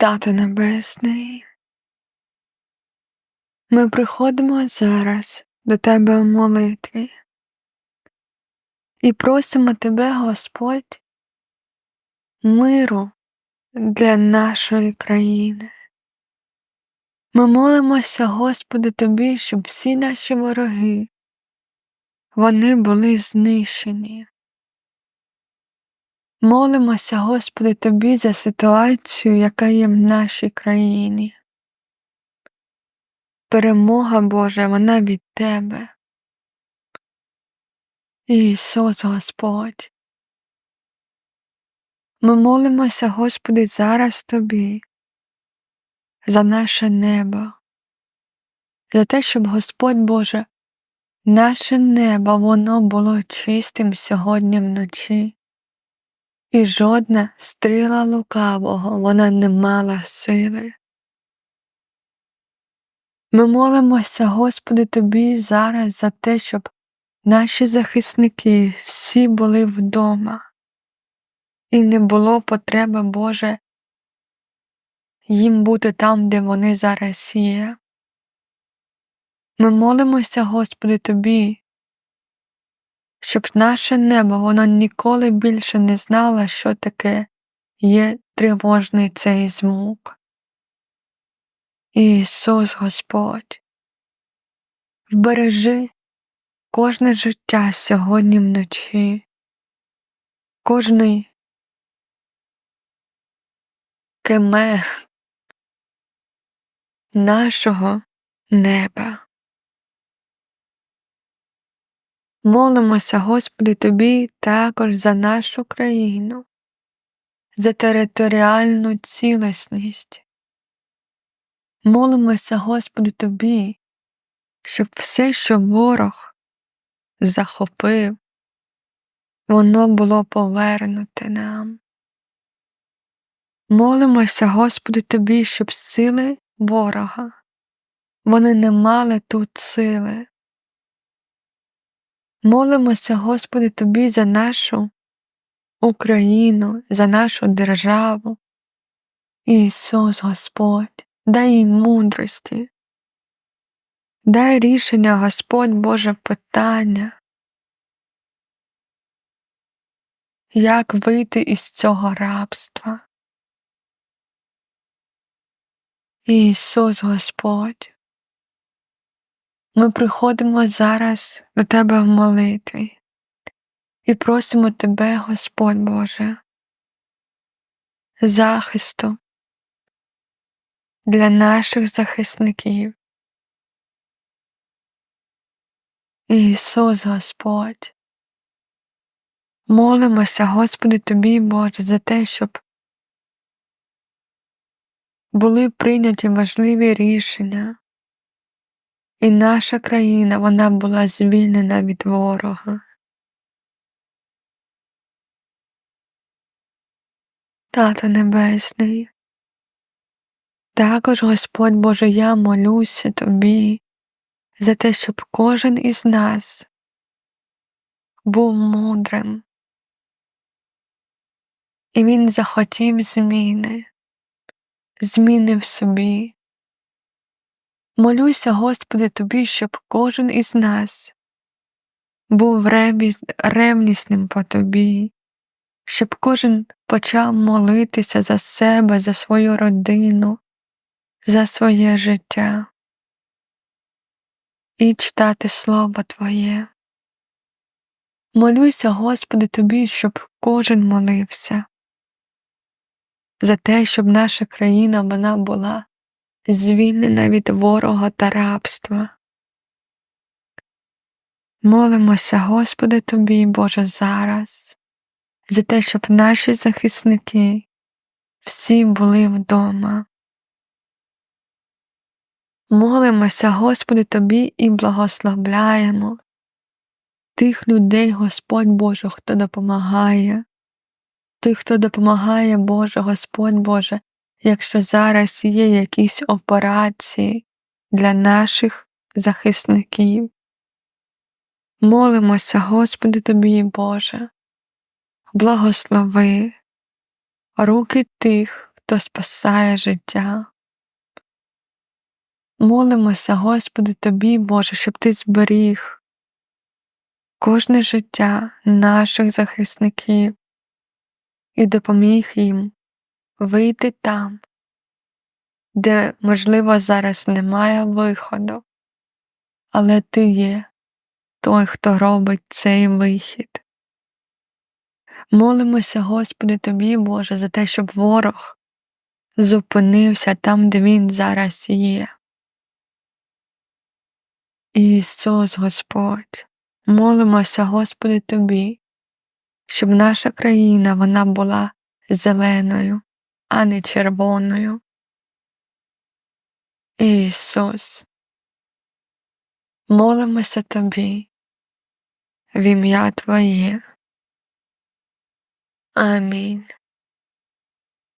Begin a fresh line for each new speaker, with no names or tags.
Тато Небесний, ми приходимо зараз до Тебе в молитві і просимо Тебе, Господь, миру для нашої країни. Ми молимося, Господи, Тобі, щоб всі наші вороги вони були знищені. Молимося, Господи, Тобі за ситуацію, яка є в нашій країні. Перемога Божа, вона від Тебе. Ісус Господь. Ми молимося, Господи, зараз Тобі, за наше небо, за те, щоб Господь Боже, наше небо воно було чистим сьогодні вночі і жодна стріла лукавого вона не мала сили. Ми молимося, Господи, Тобі зараз за те, щоб наші захисники всі були вдома, і не було потреби, Боже, їм бути там, де вони зараз є. Ми молимося, Господи, Тобі, щоб наше небо воно ніколи більше не знало, що таке є тривожний цей звук. Ісус Господь, вбережи кожне життя сьогодні вночі, кожний кеме нашого неба. Молимося, Господи, Тобі також за нашу країну, за територіальну цілісність. Молимося, Господи, Тобі, щоб все, що ворог захопив, воно було повернуте нам. Молимося, Господи, Тобі, щоб сили ворога, вони не мали тут сили. Молимося, Господи, Тобі за нашу Україну, за нашу державу. Ісус Господь, дай їй мудрості, дай рішення, Господь Боже питання, як вийти із цього рабства. Ісус Господь. Ми приходимо зараз до Тебе в молитві і просимо Тебе, Господь Боже, захисту для наших захисників. Ісус Господь. Молимося, Господи, Тобі, Боже, за те, щоб були прийняті важливі рішення і наша країна вона була звільнена від ворога. Тато Небесний, також Господь Боже, я молюся Тобі за те, щоб кожен із нас був мудрим, і він захотів зміни, зміни в собі, Молюся, Господи, Тобі, щоб кожен із нас був ревнісним по Тобі, щоб кожен почав молитися за себе, за свою родину, за своє життя і читати Слово Твоє. Молюся, Господи, Тобі, щоб кожен молився за те, щоб наша країна вона була звільнена від ворога та рабства. Молимося, Господи, Тобі, Боже, зараз, за те, щоб наші захисники всі були вдома. Молимося, Господи, Тобі і благословляємо тих людей, Господь Боже, хто допомагає, тих, хто допомагає, Боже, Господь Боже, якщо зараз є якісь операції для наших захисників. Молимося, Господи Тобі, Боже, благослови руки тих, хто спасає життя. Молимося, Господи, Тобі, Боже, щоб Ти зберіг кожне життя наших захисників і допоміг їм вийти там, де, можливо, зараз немає виходу, але Ти є той, хто робить цей вихід. Молимося, Господи, Тобі, Боже, за те, щоб ворог зупинився там, де він зараз є. Ісус Господь, молимося, Господи, Тобі, щоб наша країна вона була зеленою, а не червоною. Ісус, молимося Тобі, в ім'я Твоє. Амінь.